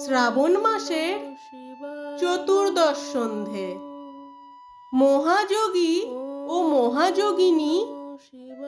শ্রাবণ মাসের চতুর্দশ সন্ধে। মহাযোগী ও মহাযোগিনী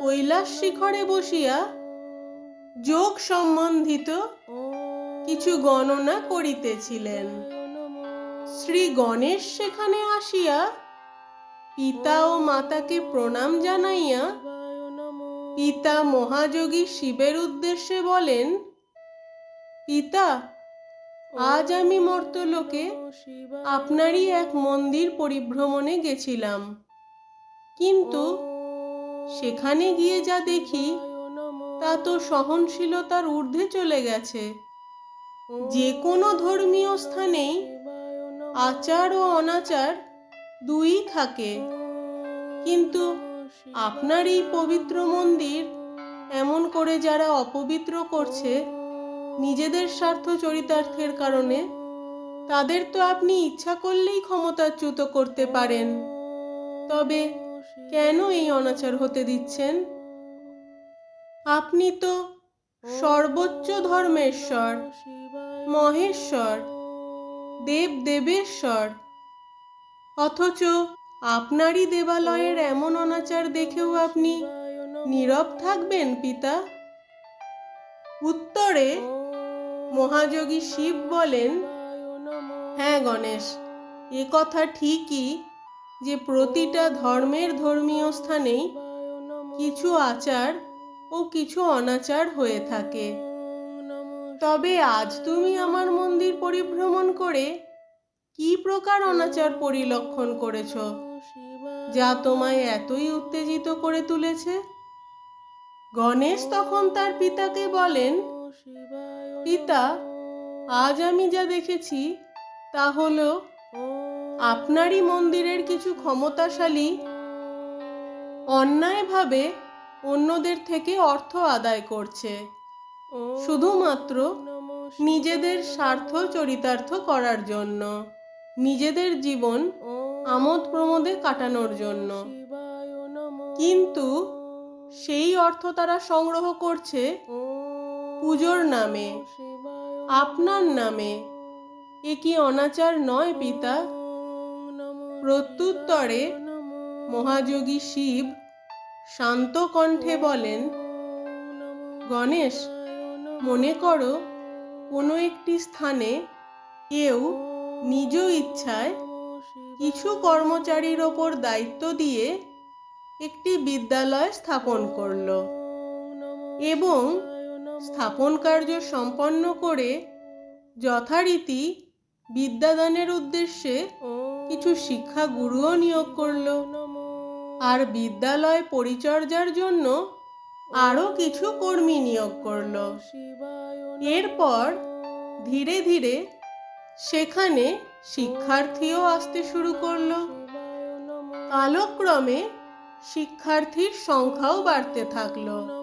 কৈলাস শিখরে বসিয়া যোগ সম্বন্ধিত কিছু গণনা করিতেছিলেন। শ্রী গণেশ সেখানে আসিয়া পিতা ও মাতাকে প্রণাম জানাইয়া পিতা মহাযোগী শিবের উদ্দেশ্যে বলেন, পিতা আজ আমি মর্তলোকে আপনারই এক মন্দির পরিভ্রমণে গেছিলাম। কিন্তু সেখানে গিয়ে যা দেখি, তা তো সহনশীলতার ঊর্ধ্বে চলে গেছে। যে কোনো ধর্মীয় স্থানেই আচার ও অনাচার দুই থাকে। কিন্তু আপনার এই পবিত্র মন্দির এমন করে যারা অপবিত্র করছে নিজেদের স্বার্থ চরিতার্থের কারণে তাদের তো আপনি ইচ্ছা করলেই ক্ষমতাচ্যুত করতে পারেন। তবে কেন এই অনাচার হতে দিচ্ছেন? আপনি তো সর্বোচ্চ ধর্মেশ্বর, মহেশ্বর, দেব দেবেশ্বর, অথচ আপনারই দেবালয়ের এমন অনাচার দেখেও আপনি নীরব থাকবেন পিতা? উত্তরে মহাযোগী শিব বলেন হ্যাঁ গণেশ, এ কথা ঠিকই যে প্রতিটা ধর্মের ধর্মীয় স্থানেই কিছু আচার ও কিছু অনাচার হয়ে থাকে। তবে আজ তুমি আমার মন্দির পরিভ্রমণ করে কি প্রকার অনাচার পরিলক্ষণ করেছ, যা তোমায় এতই উত্তেজিত করে তুলেছে? গণেশ তখন তার পিতাকে বলেন পিতা, আজ আমি যা দেখেছি, তা হল আপনারই মন্দিরের কিছু ক্ষমতাশালী অন্যায়ভাবে অন্যদের থেকে অর্থ আদায় করছে। শুধুমাত্র নিজেদের স্বার্থ চরিতার্থ করার জন্য, নিজেদের জীবন আমোদ প্রমোদে কাটানোর জন্য। কিন্তু সেই অর্থ তারা সংগ্রহ করছে পুজোর নামে, আপনার নামে। এ কি অনাচার নয় পিতা? প্রত্যুত্তরে মহাযোগী শিব শান্ত কণ্ঠে বলেন, গণেশ, মনে করো, কোনো একটি স্থানে কেউ নিজ ইচ্ছায় কিছু কর্মচারীর ওপর দায়িত্ব দিয়ে একটি বিদ্যালয় স্থাপন করল এবং স্থাপন কার্য সম্পন্ন করে যথারীতি বিদ্যাদানের উদ্দেশ্যে কিছু শিক্ষা গুরুও নিয়োগ করল। আর বিদ্যালয় পরিচর্যার জন্য আরও কিছু কর্মী নিয়োগ করল। এরপর ধীরে ধীরে সেখানে শিক্ষার্থীও আসতে শুরু করল। কালক্রমে শিক্ষার্থীর সংখ্যাও বাড়তে থাকল।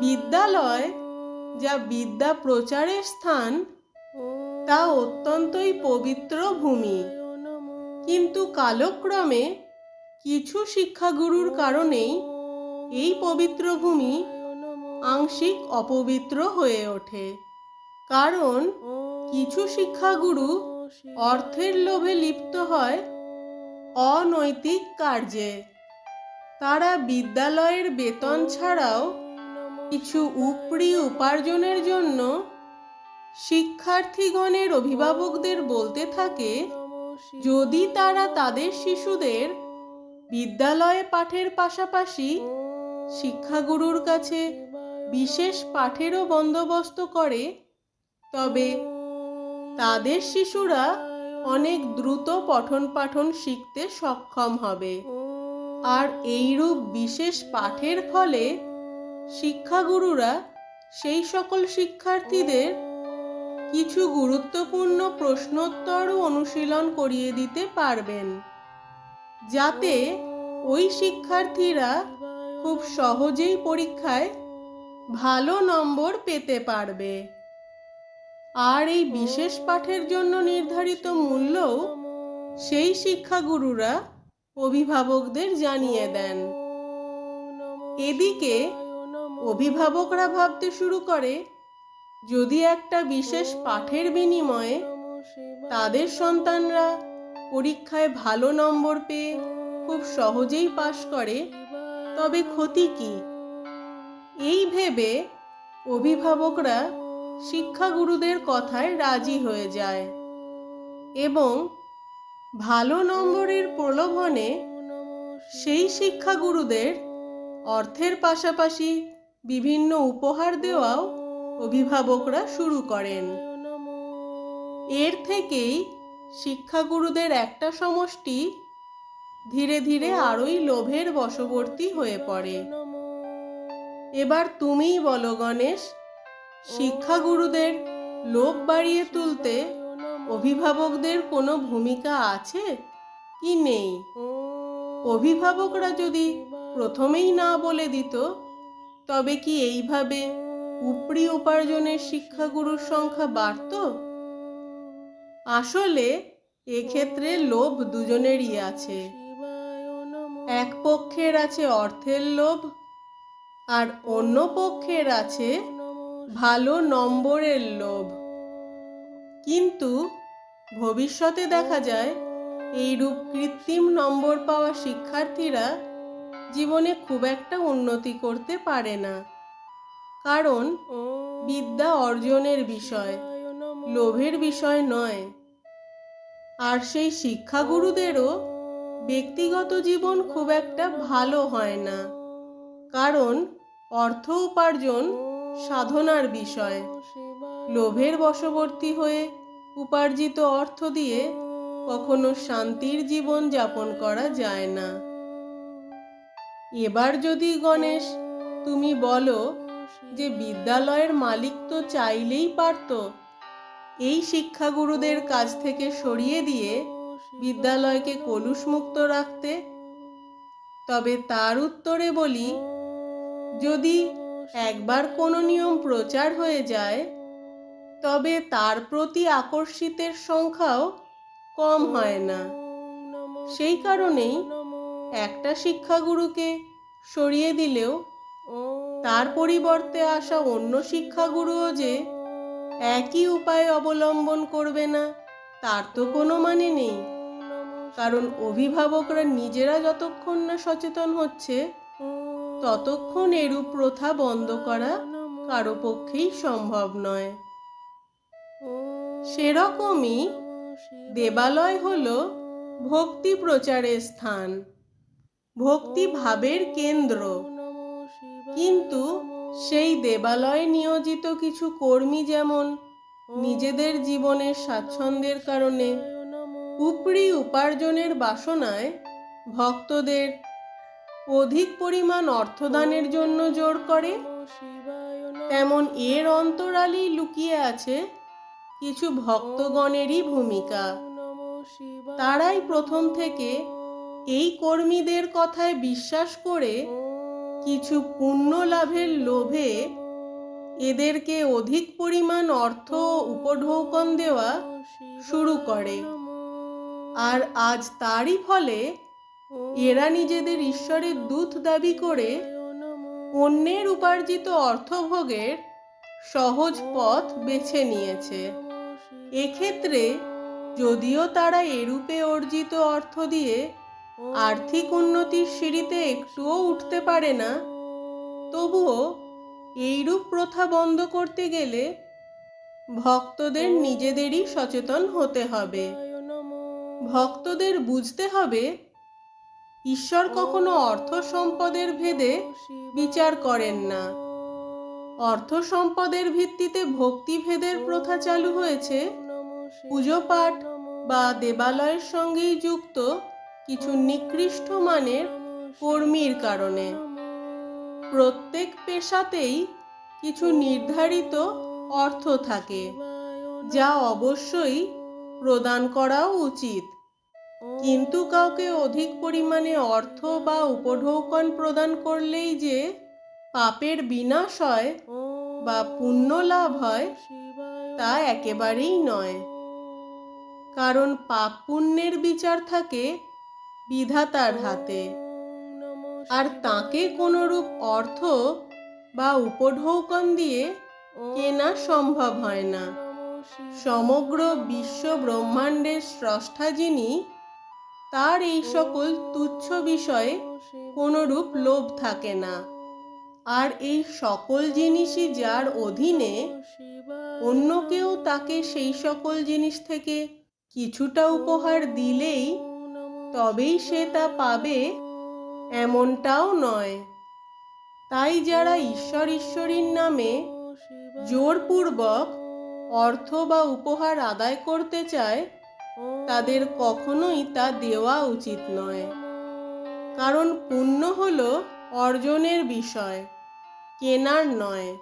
বিদ্যালয়, যা বিদ্যা প্রচারের স্থান, তা অত্যন্তই পবিত্র ভূমি। কিন্তু কালক্রমে কিছু শিক্ষাগুরুর কারণেই এই পবিত্র ভূমি আংশিক অপবিত্র হয়ে ওঠে। কারণ কিছু শিক্ষাগুরু অর্থের লোভে লিপ্ত হয় অনৈতিক কার্যে। তারা বিদ্যালয়ের বেতন ছাড়াও কিছু উপরি উপার্জনের জন্য শিক্ষার্থীগণের অভিভাবকদের বলতে থাকে, যদি তারা তাদের শিশুদের বিদ্যালয়ে পাঠের পাশাপাশি শিক্ষাগুরুর কাছে বিশেষ পাঠেরও বন্দোবস্ত করে, তবে তাদের শিশুরা অনেক দ্রুত পঠন পাঠন শিখতে সক্ষম হবে। আর এইরূপ বিশেষ পাঠের ফলে শিক্ষাগুরুরা সেই সকল শিক্ষার্থীদের কিছু গুরুত্বপূর্ণ প্রশ্নোত্তরও অনুশীলন করিয়ে দিতে পারবেন, যাতে ওই শিক্ষার্থীরা খুব সহজেই পরীক্ষায় ভালো নম্বর পেতে পারবে। আর এই বিশেষ পাঠের জন্য নির্ধারিত মূল্যও সেই শিক্ষাগুরুরা অভিভাবকদের জানিয়ে দেন। এদিকে অভিভাবকরা ভাবতে শুরু করে, যদি একটা বিশেষ পাঠের বিনিময়ে তাদের সন্তানরা পরীক্ষায় ভালো নম্বর পেয়ে খুব সহজেই পাশ করে, তবে ক্ষতি কি? এই ভেবে অভিভাবকরা শিক্ষাগুরুদের কথায় রাজি হয়ে যায় এবং ভালো নম্বরের প্রলোভনে সেই শিক্ষাগুরুদের অর্থের পাশাপাশি বিভিন্ন উপহার দেওয়াও অভিভাবকরা শুরু করেন। এর থেকেই শিক্ষাগুরুদের একটা সমষ্টি ধীরে ধীরে আরোই লোভের বশবর্তী হয়ে পড়ে। এবার তুমিই বলো, গণেশ, শিক্ষাগুরুদের লোভ বাড়িয়ে তুলতে অভিভাবকদের কোনো ভূমিকা আছে কি নেই? অভিভাবকরা যদি প্রথমেই না বলে দিত তবে কি এইভাবে উপরি উপার্জনের শিক্ষাগুরুর সংখ্যা বাড়ত? আসলে এক্ষেত্রে লোভ দুজনেরই আছে। এক পক্ষের আছে অর্থের লোভ আর অন্য পক্ষের আছে ভালো নম্বরের লোভ। কিন্তু ভবিষ্যতে দেখা যায়, এইরূপ কৃত্রিম নম্বর পাওয়া শিক্ষার্থীরা জীবনে খুব একটা উন্নতি করতে পারে না। কারণ বিদ্যা অর্জনের বিষয়, লোভের বিষয় নয়। আর সেই শিক্ষাগুরুদেরও ব্যক্তিগত জীবন খুব একটা ভালো হয় না। কারণ অর্থ উপার্জন সাধনার বিষয়। লোভের বশবর্তী হয়ে উপার্জিত অর্থ দিয়ে কখনো শান্তির জীবন যাপন করা যায় না। এবার যদি গণেশ, তুমি বলো যে বিদ্যালয়ের মালিক তো চাইলেই পারত। এই শিক্ষাগুরুদের কাছ থেকে সরিয়ে দিয়ে বিদ্যালয়কে কলুষমুক্ত রাখতে? তবে তার উত্তরে বলি, যদি একবার কোনো নিয়ম প্রচার হয়ে যায়, তবে তার প্রতি আকর্ষিতের সংখ্যাও কম হয় না। সেই কারণেই একটা শিক্ষাগুরুকে সরিয়ে দিলেও তার পরিবর্তে আসা অন্য শিক্ষাগুরুও যে একই উপায় অবলম্বন করবে না, তার তো কোনো মানে নেই। কারণ অভিভাবকরা নিজেরা যতক্ষণ না সচেতন হচ্ছে, ততক্ষণ এরূপ প্রথা বন্ধ করা কারও পক্ষেই সম্ভব নয়। সেরকমই দেবালয় হল ভক্তি প্রচারের স্থান। ভক্তি ভাবের কেন্দ্র। কিন্তু সেই দেবালয়ে নিয়োজিত কিছু কর্মী যেমন নিজেদের জীবনের স্বাচ্ছন্দ্যের কারণে, উপরি উপার্জনের বাসনায় ভক্তদের অধিক পরিমাণ অর্থদানের জন্য জোর করে, তেমন এর অন্তরালেই লুকিয়ে আছে কিছু ভক্তগণেরই ভূমিকা। তারাই প্রথম থেকে এই কর্মীদের কথায় বিশ্বাস করে কিছু পুণ্য লাভের লোভে এদেরকে অধিক পরিমাণ অর্থ উপঢৌকন দেওয়া শুরু করে। আর আজ তারই ফলে এরা নিজেদের ঈশ্বরের দূত দাবি করে অন্যের উপার্জিত অর্থভোগের সহজ পথ বেছে নিয়েছে। এক্ষেত্রে যদিও তারা এরূপে অর্জিত অর্থ দিয়ে আর্থিক উন্নতির সিঁড়িতে একটুও উঠতে পারে না। তবুও এইরূপ প্রথা বন্ধ করতে গেলে ভক্তদের নিজেদেরই সচেতন হতে হবে। ভক্তদের বুঝতে হবে, ঈশ্বর কখনো অর্থ সম্পদের ভেদে বিচার করেন না। অর্থ সম্পদের ভিত্তিতে ভক্তিভেদের প্রথা চালু হয়েছে। পুজো পাঠ বা দেবালয়ের সঙ্গেই যুক্ত কিছু নিকৃষ্ট মানের কর্মীর কারণে। প্রত্যেক পেশাতেই কিছু নির্ধারিত অর্থ থাকে, যা অবশ্যই প্রদান করাও উচিত। কিন্তু কাউকে অধিক পরিমাণে অর্থ বা উপঢৌকন প্রদান করলেই যে পাপের বিনাশ হয় বা পুণ্য লাভ হয়, তা একেবারেই নয়। কারণ পাপ পুণ্যের বিচার থাকে বিধাতার হাতে। আর তাকে কোনরূপ অর্থ বা উপঢৌকন দিয়ে কেনা সম্ভব হয় না। সমগ্র বিশ্ব ব্রহ্মাণ্ডের স্রষ্টা যিনি, তার এই সকল তুচ্ছ বিষয়ে কোনরূপ লোভ থাকে না। আর এই সকল জিনিসই যার অধীনে, অন্য কেউ তাকে সেই সকল জিনিস থেকে কিছুটা উপহার দিলেই তবেই সে তা পাবে, এমনটাও নয়। তাই যারা ঈশ্বর ঈশ্বরীর নামে জোরপূর্বক অর্থ বা উপহার আদায় করতে চায়, তাদের কখনোই তা দেওয়া উচিত নয়। কারণ পুণ্য হল অর্জনের বিষয়, কেনার নয়।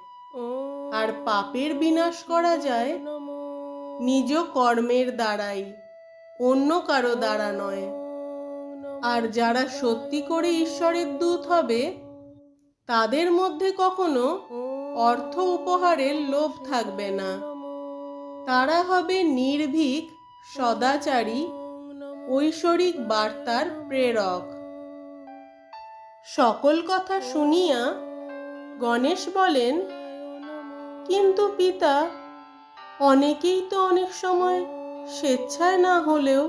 আর পাপের বিনাশ করা যায় নিজ কর্মের দ্বারাই, অন্য কারও দ্বারা নয়। আর যারা সত্যি করে ঈশ্বরের দূত হবে, তাদের মধ্যে কখনো অর্থ উপহারের লোভ থাকবে না। তারা হবে নির্ভীক, সদাচারী, ঐশ্বরিক বার্তার প্রেরক। সকল কথা শুনিয়া গণেশ বলেন, কিন্তু পিতা, অনেকেই তো অনেক সময় স্বেচ্ছায় না হলেও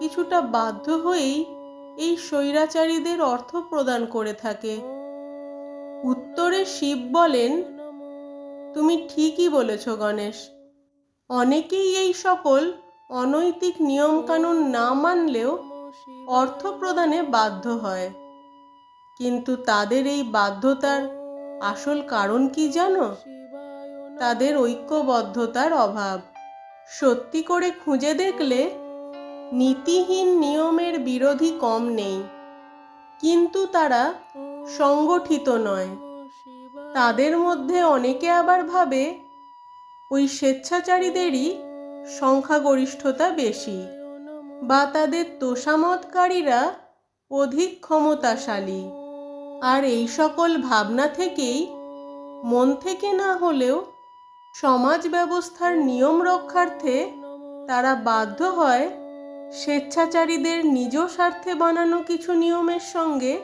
কিছুটা বাধ্য হয়েই এই স্বৈরাচারীদের অর্থ প্রদান করে থাকে। উত্তরে শিব বলেন, তুমি ঠিকই বলেছ গণেশ। অনেকেই এই সকল অনৈতিক নিয়মকানুন না মানলেও অর্থ প্রদানে বাধ্য হয়। কিন্তু তাদের এই বাধ্যতার আসল কারণ কি জানো? তাদের ঐক্যবদ্ধতার অভাব। সত্যি করে খুঁজে দেখলে নীতিহীন নিয়মের বিরোধী কম নেই। কিন্তু তারা সংগঠিত নয়। তাদের মধ্যে অনেকে আবার ভাবে, ওই স্বেচ্ছাচারীদেরই সংখ্যাগরিষ্ঠতা বেশি বা তাদের তোষামতকারীরা অধিক ক্ষমতাশালী। আর এই সকল ভাবনা থেকেই, মন থেকে না হলেও সমাজ ব্যবস্থার নিয়ম রক্ষার্থে তারা বাধ্য হয় স্বেচ্ছাচারীদের নিজ স্বার্থে বানানো কিছু নিয়মের সঙ্গে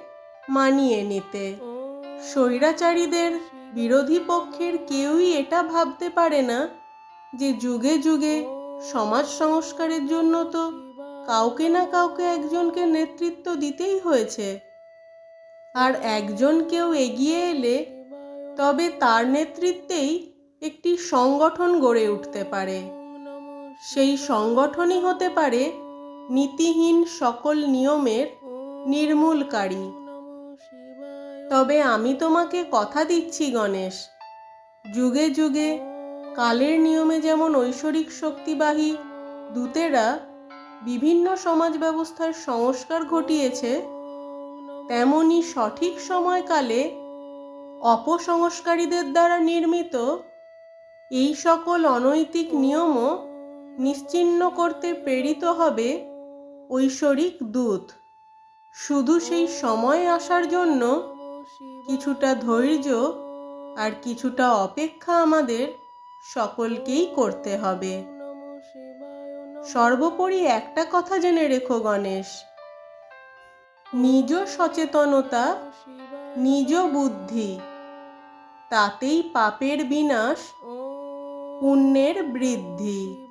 মানিয়ে নিতে। স্বৈরাচারীদের বিরোধী পক্ষের কেউই এটা ভাবতে পারে না যে যুগে যুগে সমাজ সংস্কারের জন্য তো কাউকে না কাউকে একজনকে নেতৃত্ব দিতেই হয়েছে। আর একজন কেউ এগিয়ে এলে তবে তার নেতৃত্বেই একটি সংগঠন গড়ে উঠতে পারে। সেই সংগঠনই হতে পারে নীতিহীন সকল নিয়মের নির্মূলকারী। তবে আমি তোমাকে কথা দিচ্ছি, গণেশ। যুগে যুগে কালের নিয়মে যেমন ঐশ্বরিক শক্তিবাহী দূতেরা বিভিন্ন সমাজ ব্যবস্থার সংস্কার ঘটিয়েছে, তেমনি সঠিক সময়কালে অপসংস্কারীদের দ্বারা নির্মিত এই সকল অনৈতিক নিয়মও নিশ্চিহ্ন করতে প্রেরিত হবে ঐশ্বরিক দূত। শুধু সেই সময় আসার জন্য কিছুটা ধৈর্য আর কিছুটা অপেক্ষা আমাদের সকলকেই করতে হবে। সর্বোপরি একটা কথা জেনে রেখো, গণেশ। নিজ সচেতনতা, নিজ বুদ্ধি, তাতেই পাপের বিনাশ, পুণ্যের বৃদ্ধি।